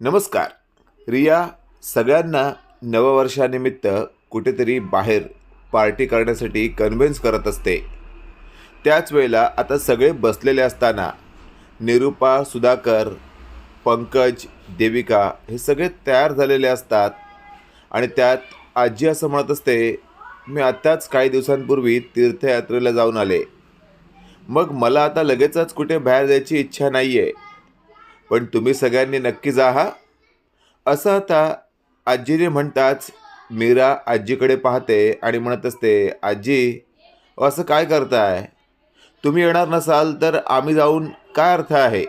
नमस्कार. रिया सगळ्यांना नववर्षानिमित्त कुठेतरी बाहेर पार्टी करण्यासाठी कन्व्हिन्स करत असते. त्याच वेळेला आता सगळे बसलेले असताना निरुपा सुधाकर पंकज देविका हे सगळे तयार झालेले असतात आणि त्यात आजी असं म्हणत असते मी आत्ताच काही दिवसांपूर्वी तीर्थयात्रेला जाऊन आले. मग मला आता लगेचच कुठे बाहेर जायची इच्छा नाही आहे पण तुम्ही सगळ्यांनी नक्की जा हा असं आता आजीने म्हणताच मीरा आजीकडे पाहते आणि म्हणत असते आजी असं काय करताय? तुम्ही येणार नसाल तर आम्ही जाऊन काय अर्थ आहे?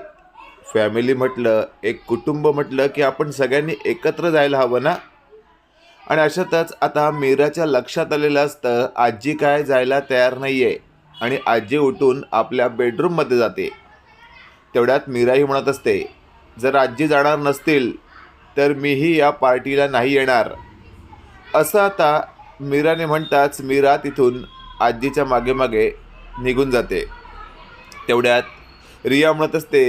फॅमिली म्हटलं एक कुटुंब म्हटलं की आपण सगळ्यांनी एकत्र जायला हवं ना? आणि अशातच आता मीराच्या लक्षात आलेलं असतं आजी काय जायला तयार नाही आहे आणि आजी उठून आपल्या बेडरूममध्ये जाते. तेवढ्यात मीराही म्हणत असते जर आजी जाणार नसतील तर मीही या पार्टीला नाही येणार. असं आता मीराने म्हणताच मीरा तिथून आजीच्या मागे मागे निघून जाते. तेवढ्यात रिया म्हणत असते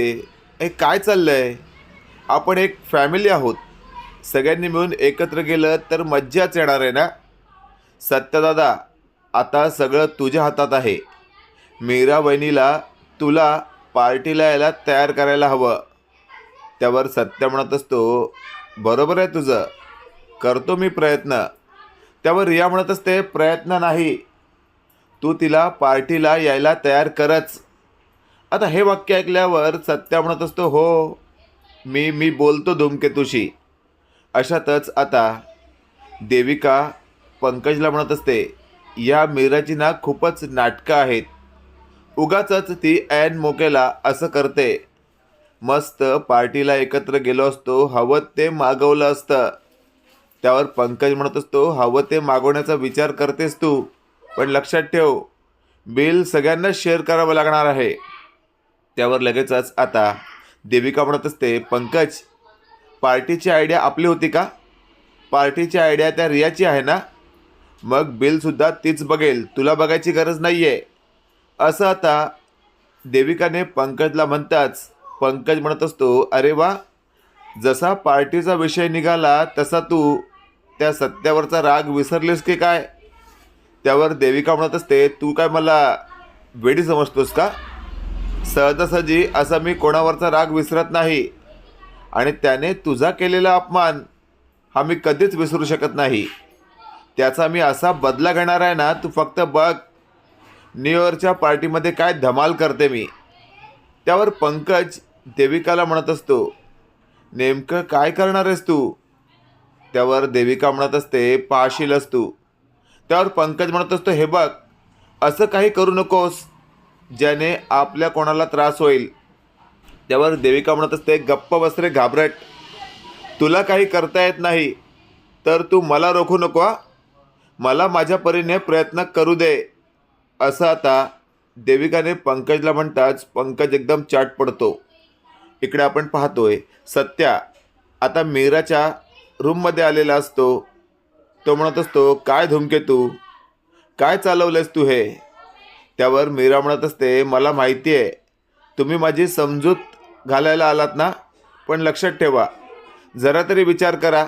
हे काय चाललं आहे आपण एक फॅमिली आहोत. सगळ्यांनी मिळून एकत्र गेलं तर मज्जाच येणार आहे ना? सत्यदादा आता सगळं तुझ्या हातात आहे. मीरा वहिनीला तुला पार्टीला यायला तयार करायला हवं. त्यावर सत्य म्हणत असतो बरोबर आहे तुझं. करतो मी प्रयत्न. त्यावर रिया म्हणत असते प्रयत्न नाही. तू तिला पार्टीला यायला तयार करच. आता हे वाक्य ऐकल्यावर सत्या म्हणत असतो हो मी मी बोलतो धूमकेतूशी. अशातच आता देविका पंकजला म्हणत असते या मीराची ना खूपच नाटकं आहेत. उगाचच ती ऐन मोकेला असं करते. मस्त पार्टीला एकत्र गेलो असतो हवं ते मागवलं असतं. त्यावर पंकज म्हणत असतो हवं ते मागवण्याचा विचार करतेस तू. पण लक्षात ठेव बिल सगळ्यांनाच शेअर करावं लागणार आहे. त्यावर लगेचच आता देविका म्हणत असते पंकज पार्टीची आयडिया आपली होती का? पार्टीची आयडिया त्या रियाची आहे ना? मग बिलसुद्धा तीच बघेल तुला बघायची गरज नाही आहे असं आता देविकाने पंकजला म्हणताच पंकज म्हणत असतो अरे वा जसा पार्टीचा विषय निघाला तसा तू त्या सत्यावरचा राग विसरलेस की काय? त्यावर देविका म्हणत असते तू काय मला वेडी समजतोस का? सहजासहजी असा मी कोणावरचा राग विसरत नाही आणि त्याने तुझा केलेला अपमान हा मी कधीच विसरू शकत नाही. त्याचा मी असा बदला घेणार आहे ना तू फक्त बघ न्यू इयरच्या पार्टीमध्ये काय धमाल करते मी? त्यावर पंकज देविकाला म्हणत असतो नेमकं काय करणार आहेस तू? त्यावर देविका म्हणत असते पाहशीलच तू. त्यावर पंकज म्हणत असतो हे बघ असं काही करू नकोस ज्याने आपल्या कोणाला त्रास होईल. त्यावर देविका म्हणत असते गप्प बसरे घाबरट. तुला काही करता येत नाही तर तू मला रोखू नको मला माझ्या परीने प्रयत्न करू दे. असं आता देविकाने पंकजला म्हणताच पंकज एकदम चाट पडतो. इकडे आपण पाहतोय सत्या आता मीराच्या रूममध्ये आलेला असतो. तो म्हणत असतो काय धुमके तू? काय चालवलंस तू हे? त्यावर मीरा म्हणत असते मला माहिती आहे तुम्ही माझी समजूत घालायला आलात ना? पण लक्षात ठेवा जरा तरी विचार करा.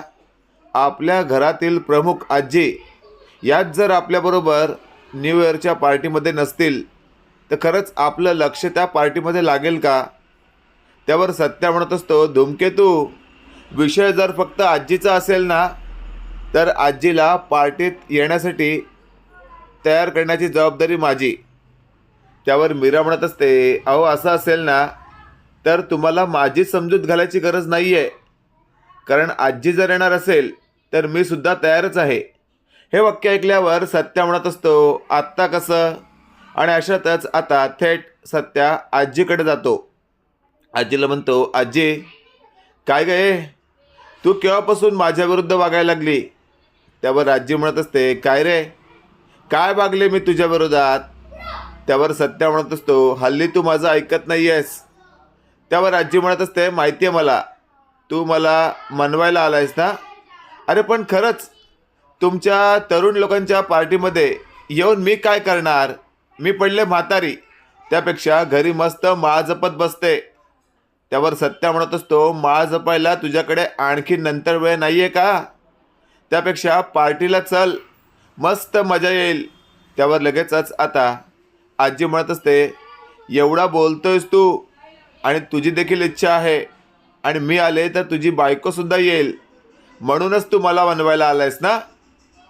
आपल्या घरातील प्रमुख आजी यात जर आपल्याबरोबर न्यू इयरच्या पार्टीमध्ये नसतील तर खरंच आपलं लक्ष त्या पार्टीमध्ये लागेल का? त्यावर सत्या म्हणत असतो धुमकेतू विषय जर फक्त आजीचा असेल ना तर आजीला पार्टीत येण्यासाठी तयार करण्याची जबाबदारी माझी. त्यावर मीरा म्हणत असते अहो असं असेल ना तर तुम्हाला माझी समजूत घालायची गरज नाही आहे कारण आजी जर येणार असेल तर मी सुद्धा तयारच आहे. हे वाक्य ऐकल्यावर सत्या म्हणत असतो आत्ता कसं? आणि अशातच आता थेट सत्या आजीकडे जातो. आजीला म्हणतो आजी काय गे तू केव्हापासून माझ्याविरुद्ध वागायला लागली? त्यावर आजी म्हणत असते काय रे? काय वागले मी तुझ्या विरोधात? त्यावर सत्या म्हणत असतो हल्ली तू माझं ऐकत नाही आहेस त्यावर आजी म्हणत असते माहिती आहे मला तू मला मनवायला आलायस ना? अरे पण खरंच तुमच्या तरुण लोकांच्या पार्टीमध्ये येऊन मी काय करणार? मी पडले म्हातारी. त्यापेक्षा घरी मस्त माळ जपत बसते. त्यावर सत्या म्हणत असतो माळ जपायला तुझ्याकडे आणखी नंतर वेळ नाही आहे का? त्यापेक्षा पार्टीला चल. मस्त मजा येईल. त्यावर लगेचच आता आजी म्हणत असते एवढा बोलतोयस तू आणि तुझी देखील इच्छा आहे आणि मी आले तर तुझी बायकोसुद्धा येईल. म्हणूनच तू मला बनवायला आलायस ना?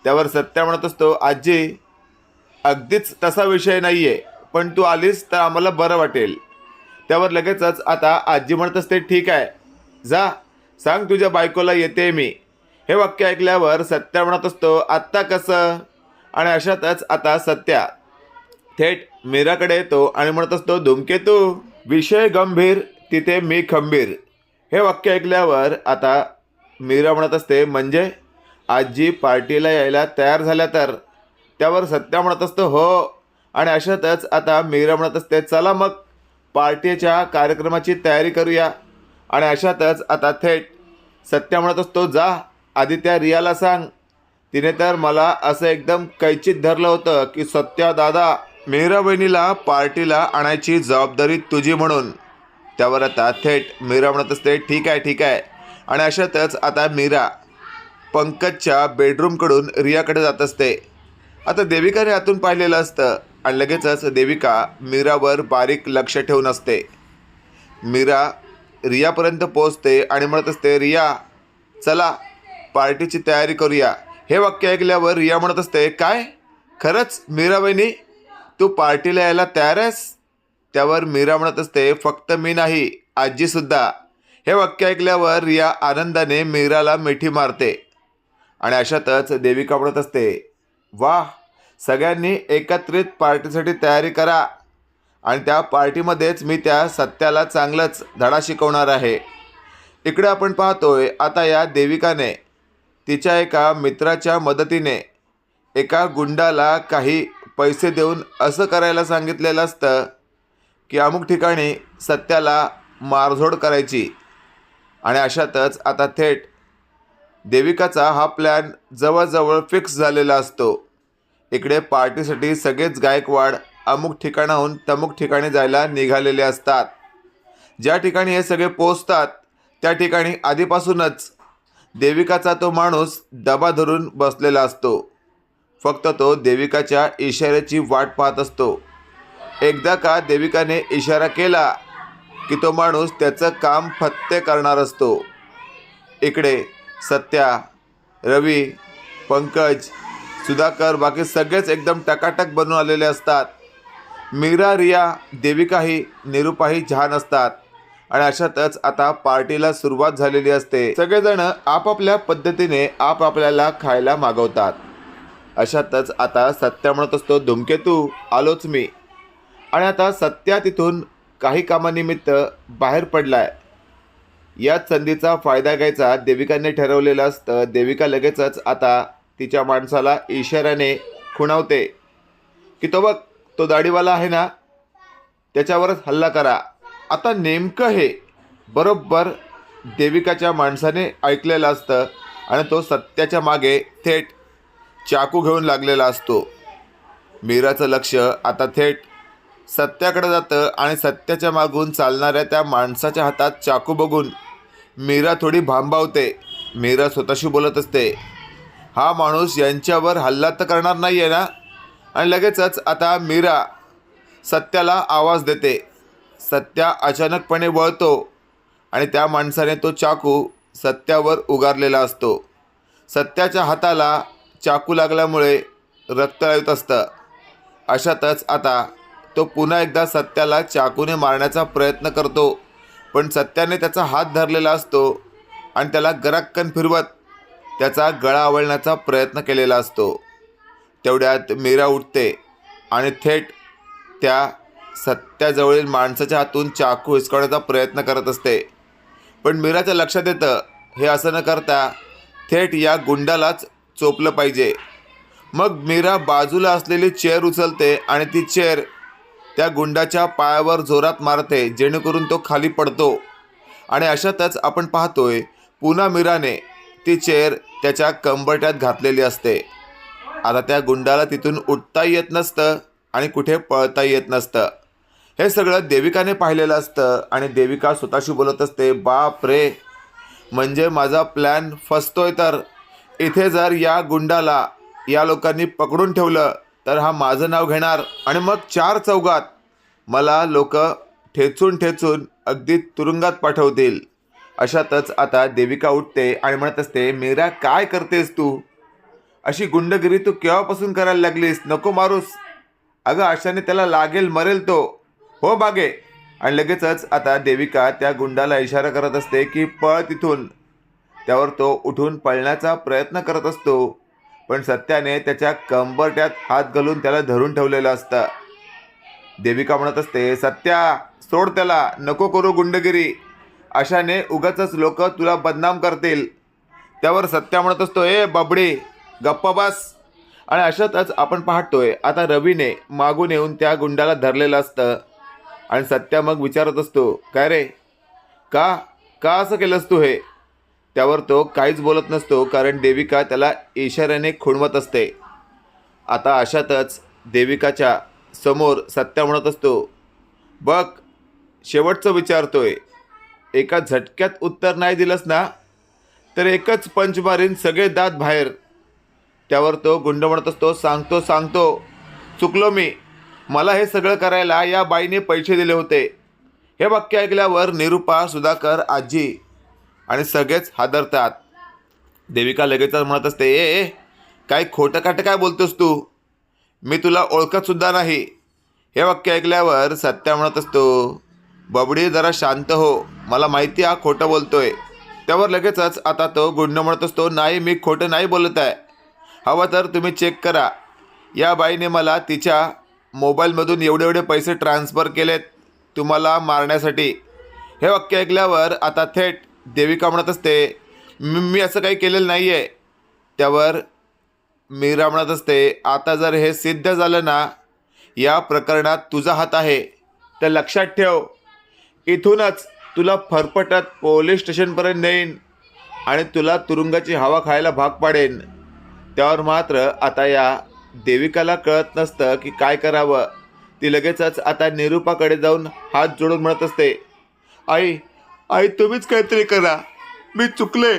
त्यावर सत्या म्हणत असतो आजी अगदीच तसा विषय नाही आहे पण तू आलीस तर आम्हाला बरं वाटेल. त्यावर लगेचच आता आजी म्हणत असते ठीक आहे जा सांग तुझ्या बायकोला येते मी. हे वाक्य ऐकल्यावर सत्या म्हणत असतो आत्ता कसं? आणि अशातच आता सत्या थेट मीराकडे येतो आणि म्हणत असतो धुमकेतू विषय गंभीर तिथे मी खंबीर. हे वाक्य ऐकल्यावर आता मीरा म्हणत असते म्हणजे? आजी पार्टीला यायला तयार झाल्या तर त्यावर सत्या म्हणत असतो हो. आणि अशातच आता मीरा म्हणत असते चला मग पार्टीच्या कार्यक्रमाची तयारी करूया. आणि अशातच आता थेट सत्या म्हणत असतो जा आधी त्या रियाला सांग. तिने तर मला असं एकदम कैचित धरलं होतं की सत्या दादा मीरा बहिणीला पार्टीला आणायची जबाबदारी तुझी म्हणून. त्यावर आता थेट मीरा म्हणत असते ठीक आहे ठीक आहे. आणि अशातच आता मीरा पंकजच्या बेडरूमकडून रियाकडे जात असते. आता देविकाने आतून पाहिलेलं असतं आणि लगेचच देविका मीरावर बारीक लक्ष ठेवून असते. मीरा रियापर्यंत पोहोचते आणि म्हणत असते रिया चला पार्टीची तयारी करूया. हे वाक्य ऐकल्यावर रिया म्हणत असते काय? खरंच मीरा बहिणी तू पार्टीला यायला तयार आहेस? त्यावर मीरा म्हणत असते फक्त मी नाही आजीसुद्धा. हे वाक्य ऐकल्यावर रिया आनंदाने मीराला मिठी मारते. आणि अशातच देविका म्हणत असते वा सगळ्यांनी एकत्रित पार्टीसाठी तयारी करा. आणि त्या पार्टीमध्येच मी त्या सत्याला चांगलंच धडा शिकवणार आहे. इकडे आपण पाहतोय आता या देविकाने तिच्या एका मित्राच्या मदतीने एका गुंडाला काही पैसे देऊन असं करायला सांगितलेलं असतं की अमुक ठिकाणी सत्याला मारझोड करायची. आणि अशातच आता थेट देविकाचा हा प्लॅन जवळजवळ फिक्स झालेला असतो. इकडे पार्टीसाठी सगळेच गायकवाड अमुक ठिकाणाहून तमुक ठिकाणी जायला निघालेले असतात. ज्या ठिकाणी हे सगळे पोचतात त्या ठिकाणी आधीपासूनच देविकाचा तो माणूस डबा धरून बसलेला असतो. फक्त तो देविकाच्या इशाऱ्याची वाट पाहत असतो. एकदा का देविकाने इशारा केला की तो माणूस त्याचं काम फत्ते करणार असतो. इकडे सत्या रवी पंकज सुधाकर बाकी सगळेच एकदम टकाटक बनून आलेले असतात. मीरा रिया देविकाही निरुपाही छान असतात. आणि अशातच आता पार्टीला सुरुवात झालेली असते. सगळेजण आपापल्या पद्धतीने आपापल्याला खायला मागवतात. अशातच आता सत्या म्हणत असतो धुमकेतू आलोच मी. आणि आता सत्या तिथून काही कामानिमित्त बाहेर पडलाय. याच संधीचा फायदा घ्यायचा देविकाने ठरवलेलं असतं. देविका लगेचच आता तिच्या माणसाला इशाऱ्याने खुणावते. की तो बघ तो दाढीवाला आहे ना त्याच्यावरच हल्ला करा. आता नेमकं हे बरोबर देविकाच्या माणसाने ऐकलेलं असतं आणि तो सत्याच्या मागे थेट चाकू घेऊन लागलेला असतो. मीराचं लक्ष आता थेट सत्याकडे जातं आणि सत्याच्या मागून चालणाऱ्या त्या माणसाच्या हातात चाकू बघून मीरा थोडी भांबावते. मीरा स्वतःशी बोलत असते. हा माणूस यांच्यावर हल्ला तर करणार नाही आहे ना? आणि लगेचच आता मीरा सत्याला आवाज देते. सत्या अचानकपणे वळतो आणि त्या माणसाने तो चाकू सत्यावर उगारलेला असतो. सत्याच्या हाताला चाकू लागल्यामुळे रक्त येत असतं. अशातच आता तो पुन्हा एकदा सत्याला चाकूने मारण्याचा प्रयत्न करतो. पण सत्याने त्याचा हात धरलेला असतो आणि त्याला गराक्कन फिरवत त्याचा गळा आवळण्याचा प्रयत्न केलेला असतो. तेवढ्यात मीरा उठते आणि थेट त्या सत्याजवळील माणसाच्या हातून चाकू हिसकवण्याचा प्रयत्न करत असते. पण मीराच्या लक्षात येतं हे असं न करता थेट या गुंडालाच चोपलं पाहिजे. मग मीरा बाजूला असलेली चेअर उचलते आणि ती चेअर त्या गुंडाच्या पायावर जोरात मारते जेणेकरून तो खाली पडतो. आणि अशातच आपण पाहतोय पुन्हा मीराने ती चेअर त्याच्या कंबरट्यात घातलेली असते. आता त्या गुंडाला तिथून उठता येत नसतं आणि कुठे पळता येत नसतं. हे सगळं देविकाने पाहिलेलं असतं आणि देविका स्वतःशी बोलत असते बाप रे म्हणजे माझा प्लॅन फसतोय तर? इथे जर या गुंडाला या लोकांनी पकडून ठेवलं तर हा माझं नाव घेणार. आणि मग चार चौघात मला लोक ठेचून ठेचून अगदी तुरुंगात पाठवतील. अशातच आता देविका उठते आणि म्हणत असते मीरा काय करतेस तू? अशी गुंडगिरी तू केव्हापासून करायला लागलीस? नको मारूस. अगं अशाने त्याला लागेल मरेल तो. हो बागे. आणि लगेचच आता देविका त्या गुंडाला इशारा करत असते की पळ तिथून. त्यावर तो उठून पळण्याचा प्रयत्न करत असतो. पण सत्याने त्याच्या कंबरट्यात हात घालून त्याला धरून ठेवलेलं असतं. देविका म्हणत असते सत्या सोड त्याला नको करू गुंडगिरी. अशाने उगाच लोक तुला बदनाम करतील. त्यावर सत्या म्हणत असतो ए बाबडी गप्पा बस. आणि अशातच आपण पाहतोय आता रवीने मागून येऊन त्या गुंडाला धरलेलं असतं. आणि सत्या मग विचारत असतो काय रे? का का असं केलंस तू हे? त्यावर तो काहीच बोलत नसतो कारण देविका त्याला इशाऱ्याने खुणवत असते. आता अशातच देविकाच्या समोर सत्या म्हणत असतो बघ शेवटचं विचारतोय एका झटक्यात उत्तर नाही दिलंस ना? तर एकच पंच मारीन सगळे दात बाहेर. त्यावर तो गुंड म्हणत असतो सांगतो सांगतो चुकलो मी. मला हे सगळं करायला या बाईने पैसे दिले होते. हे वाक्य ऐकल्यावर निरुपा सुधाकर आजी आणि सगळेच हादरतात. देविका लगेचच म्हणत असते ए ए काय खोटं काटं काय बोलतोस तू? मी तुला ओळखतसुद्धा नाही. हे वाक्य ऐकल्यावर सत्या म्हणत असतो बबडी जरा शांत हो. मला माहिती हा खोटं बोलतोय. त्यावर लगेचच आता तो गुंड म्हणत असतो नाही मी खोटं नाही बोलत आहे. हवं तर तुम्ही चेक करा. या बाईने मला तिच्या मोबाईलमधून एवढे एवढे पैसे ट्रान्सफर केलेत तुम्हाला मारण्यासाठी. हे वाक्य ऐकल्यावर आता थेट देविका म्हणत असते मी मी असं काही केलेलं नाही आहे त्यावर मीरा म्हणत असते आता जर हे सिद्ध झालं ना या प्रकरणात तुझा हात आहे. तर लक्षात ठेव इथूनच तुला फरफटत पोलीस स्टेशनपर्यंत नेईन आणि तुला तुरुंगाची हवा खायला भाग पाडेन. त्यावर मात्र आता या देविकाला कळत नसतं की काय करावं. ती लगेचच आता निरूपाकडे जाऊन हात जोडून म्हणत असते आई आई तुम्हीच काहीतरी करा. मी चुकले.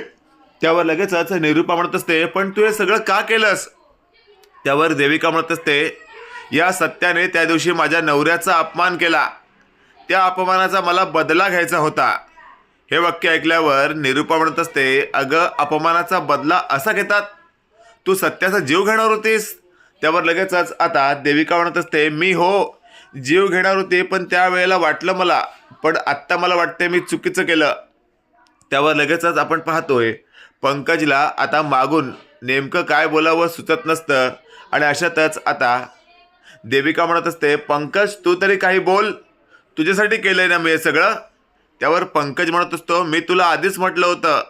त्यावर लगेचच निरूपा म्हणत असते पण तू हे सगळं का केलंस? त्यावर देविका म्हणत असते या सत्याने त्या दिवशी माझ्या नवऱ्याचा अपमान केला. त्या अपमानाचा मला बदला घ्यायचा होता. हे वाक्य ऐकल्यावर निरूपा म्हणत असते अगं अपमानाचा बदला असा घेतात? तू सत्याचा जीव घेणार होतीस? त्यावर लगेचच आता देविका म्हणत असते मी हो जीव घेणार होते पण त्यावेळेला वाटलं मला पण आत्ता मला वाटते मी चुकीचं केलं. त्यावर लगेचच आपण पाहतोय. पंकजला आता मागून नेमकं काय बोलावं सुचत नसतं. आणि अशातच आता देविका म्हणत असते पंकज तू तरी काही बोल. तुझ्यासाठी केलंय ना मी हे सगळं? त्यावर पंकज म्हणत असतो मी तुला आधीच म्हटलं होतं.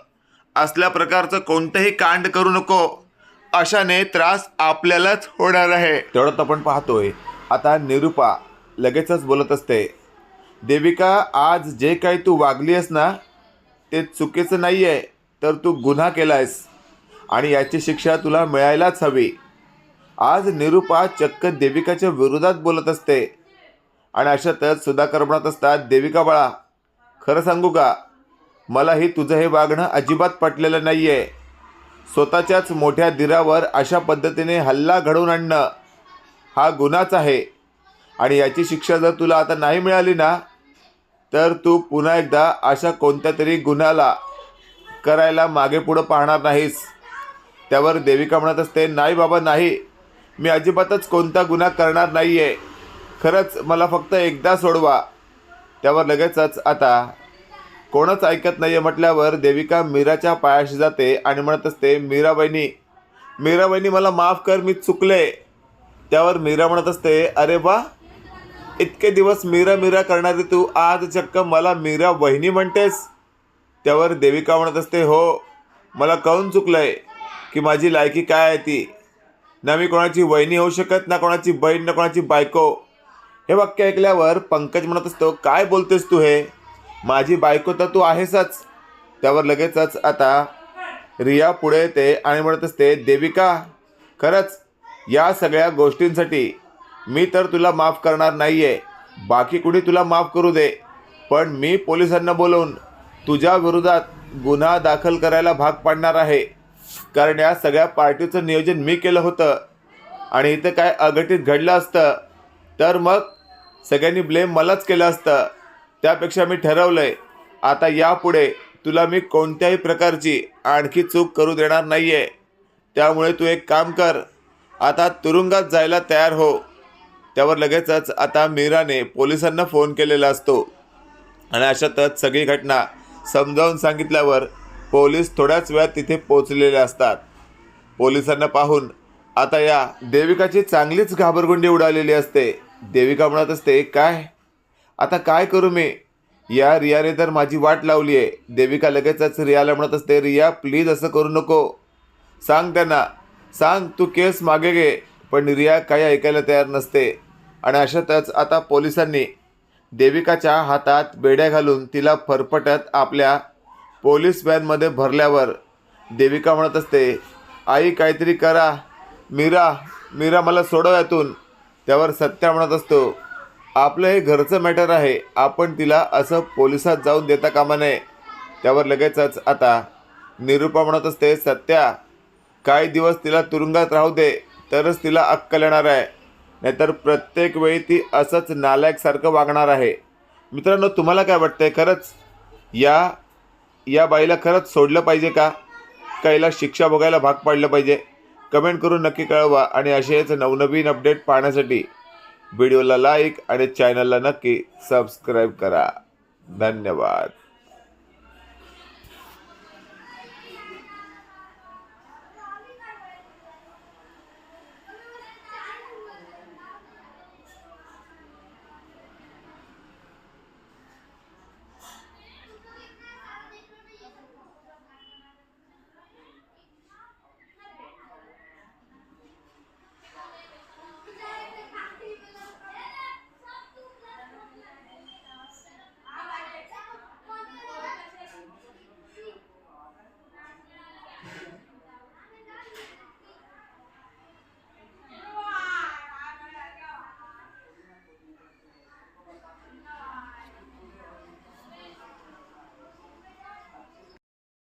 असल्या प्रकारचं कोणतंही कांड करू नको. अशाने त्रास आपल्यालाच होणार आहे. तेवढंच आपण पाहतोय आता निरुपा लगेचच बोलत असते देविका आज जे काही तू वागली आहेस ना ते चुकीचं नाही आहे तर तू गुन्हा केला आहेस आणि याची शिक्षा तुला मिळायलाच हवी. आज निरुपा चक्क देविकाच्या विरोधात बोलत असते. आणि अशातच सुधाकर म्हणत असतात देविका बाळा खरं सांगू का? मलाही तुझं हे वागणं अजिबात पटलेलं नाही आहे स्वतःच्याच मोठ्या दिरावर अशा पद्धतीने हल्ला घडवून आणणं हा गुन्हाच आहे. आणि याची शिक्षा जर तुला आता नाही मिळाली ना तर तू पुन्हा एकदा अशा कोणत्या तरी गुन्ह्याला करायला मागे पुढं पाहणार नाहीस. त्यावर देविका म्हणत असते नाही बाबा नाही. मी अजिबातच कोणता गुन्हा करणार नाही आहे खरंच मला फक्त एकदा सोडवा. त्यावर लगेचच आता कोणच ऐकत नाही आहे म्हटल्यावर देविका मीराच्या पायाशी जाते आणि म्हणत असते मीरा बहिणी मीरा बहिणी मला माफ कर मी चुकले. त्यावर मीरा म्हणत असते अरे वा इतके दिवस मीरा मीरा करणारी तू आज चक्क मला मीरा वहिनी म्हणतेस? त्यावर देविका म्हणत असते हो मला कळून चुकलंय की माझी लायकी काय आहे ती. ना मी कोणाची वहिनी होऊ शकत ना कोणाची बहीण ना कोणाची बायको. हे वाक्य ऐकल्यावर पंकज म्हणत असतो काय बोलतेस तू हे? माझी बायको तर तू आहेसच. त्यावर लगेचच आता रिया पुढे येते आणि म्हणत असते देविका खरंच या सगळ्या गोष्टींसाठी मी तर तुला माफ करणार नाही आहे बाकी कुणी तुला माफ करू दे. पण मी पोलिसांना बोलवून तुझ्या विरोधात गुन्हा दाखल करायला भाग पाडणार आहे. कारण या सगळ्या पार्टीचं नियोजन मी केलं होतं. आणि इथं काय अघटित घडलं असतं तर मग सगळ्यांनी ब्लेम मलाच केलं असतं. त्यापेक्षा मी ठरवलं आहे आता यापुढे तुला मी कोणत्याही प्रकारची आणखी चूक करू देणार नाही आहे त्यामुळे तू एक काम कर आता तुरुंगात जायला तयार हो. त्यावर लगेचच आता मीराने पोलिसांना फोन केलेला असतो. आणि अशातच सगळी घटना समजावून सांगितल्यावर पोलीस थोड्याच वेळात तिथे पोचलेले असतात. पोलिसांना पाहून आता या देविकाची चांगलीच घाबरगुंडी उडालेली असते. देविका म्हणत असते काय? आता काय करू मी? या रियाने तर माझी वाट लावली आहे देविका लगेचच रियाला म्हणत असते रिया प्लीज असं करू नको. सांग त्यांना. सांग तू केस मागे घे. पण रिया काही ऐकायला तयार नसते. आणि अशातच आता पोलिसांनी देविकाच्या हातात बेड्या घालून तिला फरफटत आपल्या पोलीस व्हॅनमध्ये भरल्यावर देविका म्हणत असते आई काहीतरी करा. मीरा मीरा मला सोडव यातून. त्यावर सत्या म्हणत असतो आपलं हे घरचं मॅटर आहे. आपण तिला असं पोलिसात जाऊन देता कामा नये. त्यावर लगेचच आता निरूपा म्हणत असते सत्या काही दिवस तिला तुरुंगात राहू दे. तरच तिला अक्कल येणार आहे. नाहीतर प्रत्येक वेळी ती असंच नालायकसारखं वागणार आहे. मित्रांनो तुम्हाला काय वाटतंय? खरंच या या बाईला खरंच सोडलं पाहिजे का? काहीला शिक्षा भोगायला भाग पाडलं पाहिजे. कमेंट करून नक्की कळवा आणि असेच नवनवीन अपडेट पाहण्यासाठी व्हिडिओला लाईक आणि चॅनलला नक्की सबस्क्राईब करा. धन्यवाद.